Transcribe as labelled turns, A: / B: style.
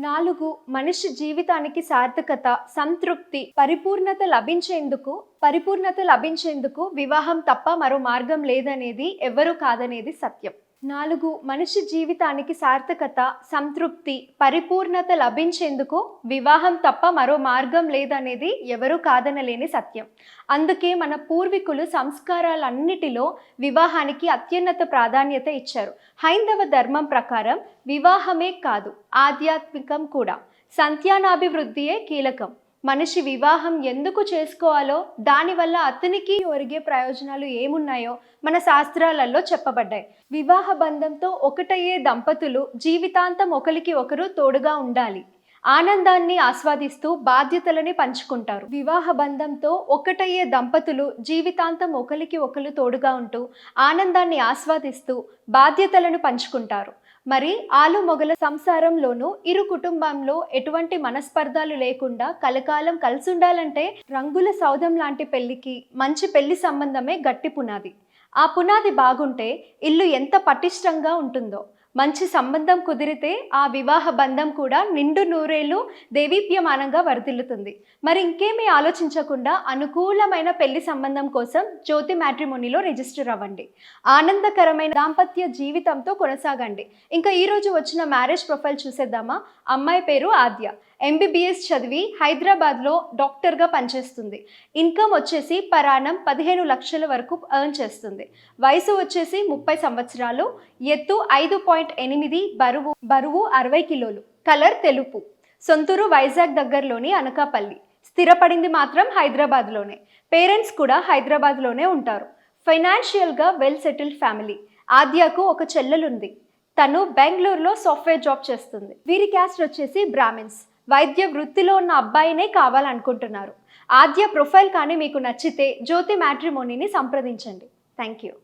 A: నాలుగు మనిషి జీవితానికి సార్థకత సంతృప్తి పరిపూర్ణత లభించేందుకు పరిపూర్ణత లభించేందుకు వివాహం తప్ప మరో మార్గం లేదనేది ఎవ్వరూ కాదనేది సత్యం. నాలుగు మనిషి జీవితానికి సార్థకత సంతృప్తి పరిపూర్ణత లభించేందుకు వివాహం తప్ప మరో మార్గం లేదనేది ఎవరూ కాదనలేని సత్యం. అందుకే మన పూర్వీకులు సంస్కారాలన్నిటిలో వివాహానికి అత్యున్నత ప్రాధాన్యత ఇచ్చారు. హైందవ ధర్మం ప్రకారం వివాహమే కాదు ఆధ్యాత్మికం కూడా. సంత్యానాభివృద్ధియే కీలకం. మనిషి వివాహం ఎందుకు చేసుకోవాలో దానివల్ల అతనికి ఒరిగే ప్రయోజనాలు ఏమున్నాయో మన శాస్త్రాలలో చెప్పబడ్డాయి. వివాహ బంధంతో ఒకటయ్యే దంపతులు జీవితాంతం ఒకరికి ఒకరు తోడుగా ఉండాలి. ఆనందాన్ని ఆస్వాదిస్తూ బాధ్యతలని పంచుకుంటారు. వివాహ బంధంతో ఒకటయ్యే దంపతులు జీవితాంతం ఒకరికి ఒకరు తోడుగా ఉంటూ ఆనందాన్ని ఆస్వాదిస్తూ బాధ్యతలను పంచుకుంటారు. మరి ఆలు మొగల సంసారంలోనూ ఇరు కుటుంబంలో ఎటువంటి మనస్పర్ధాలు లేకుండా కలకాలం కలిసుండాలంటే రంగుల సౌధం లాంటి పెళ్ళికి మంచి పెళ్ళి సంబంధమే గట్టి పునాది. ఆ పునాది బాగుంటే ఇల్లు ఎంత పటిష్టంగా ఉంటుందో మంచి సంబంధం కుదిరితే ఆ వివాహ బంధం కూడా నిండు నూరేళ్ళు దేవీప్యమానంగా వర్ధిల్లుతుంది. మరి ఇంకేమీ ఆలోచించకుండా అనుకూలమైన పెళ్ళి సంబంధం కోసం జ్యోతి మ్యాట్రిమోనీలో రిజిస్టర్ అవ్వండి. ఆనందకరమైన దాంపత్య జీవితంతో కొనసాగండి. ఇంకా ఈరోజు వచ్చిన మ్యారేజ్ ప్రొఫైల్ చూసేద్దామా? అమ్మాయి పేరు ఆద్య. ఎంబీబీఎస్ చదివి హైదరాబాద్లో డాక్టర్గా పనిచేస్తుంది. ఇన్కమ్ వచ్చేసి పరాణం పదిహేను లక్షల వరకు ఎర్న్ చేస్తుంది. వయసు వచ్చేసి ముప్పై సంవత్సరాలు. ఎత్తు ఐదు పాయింట్ పాయింట్ ఎనిమిది బరువు బరువు అరవై కిలోలు. కలర్ తెలుపు. సొంతూరు వైజాగ్ దగ్గరలోని అనకాపల్లి. స్థిరపడింది మాత్రం హైదరాబాద్లోనే. పేరెంట్స్ కూడా హైదరాబాద్లోనే ఉంటారు. ఫైనాన్షియల్గా వెల్ సెటిల్డ్ ఫ్యామిలీ. ఆద్యకు ఒక చెల్లెలుంది. తను బెంగళూరులో సాఫ్ట్వేర్ జాబ్ చేస్తుంది. వీరి క్యాస్ట్ వచ్చేసి బ్రాహ్మిన్స్. వైద్య వృత్తిలో ఉన్న అబ్బాయినే కావాలనుకుంటున్నారు. ఆద్య ప్రొఫైల్ కానీ మీకు నచ్చితే జ్యోతి మ్యాట్రిమోనీని సంప్రదించండి. Thank you.